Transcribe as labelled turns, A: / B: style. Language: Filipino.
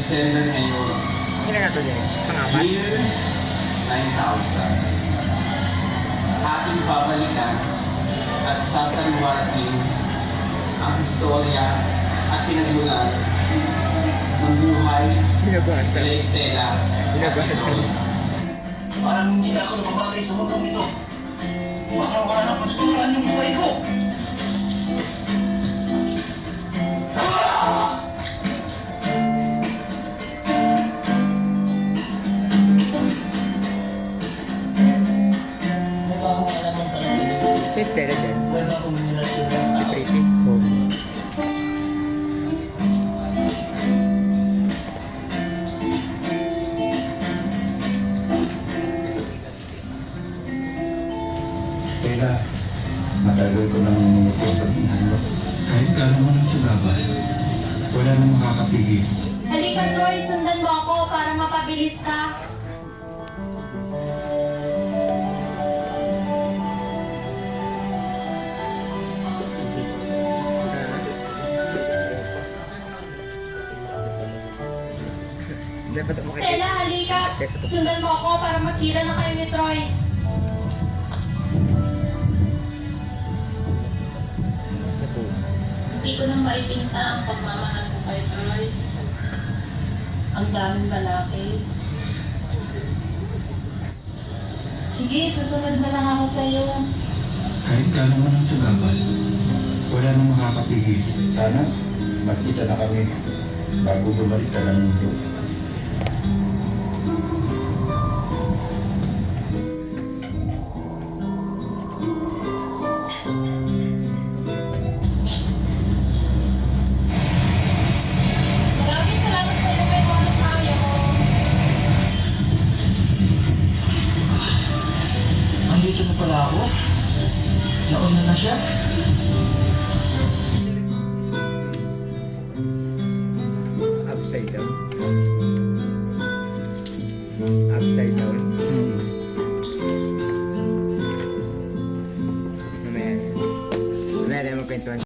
A: December ngayon.
B: Kailan na to din? Pangapat?
A: Year 9000. Ating babalikan at sasaliwatin ang istorya at pinagmulan ng buhay
B: Binabasa.
A: kay Estela at
B: Binabasa.
C: Parang hindi na ako napabagay sa mundong ito. Parang wala na patutunan yung buhay ko.
B: Si Stella
C: ng
B: Si. Pretty. Oh.
D: Stella, matagal ko nang minututunan mo. Kahit gano'n mo nang sagabal, wala nang makakapigil.
E: Halika Troy, sundan mo ako para mapabilis ka. Stella, halika. Sundan mo ako para magkita na kayo ni Troy.
B: Sa.
F: Hindi ko nang maipinta ang pagmamahal ko kay Troy. Ang daming lalaki. Sige, susunod na lang ako sa'yo.
D: Kahit gano'n mo nang sagabal, wala nang makakapigil. Sana, makita na kami bago bumalik ka ng mundo.
C: Pala ako. Nauna na siya.
B: Upside down. Upside down. Mamaya. Mamaya tayo magkwentuhan.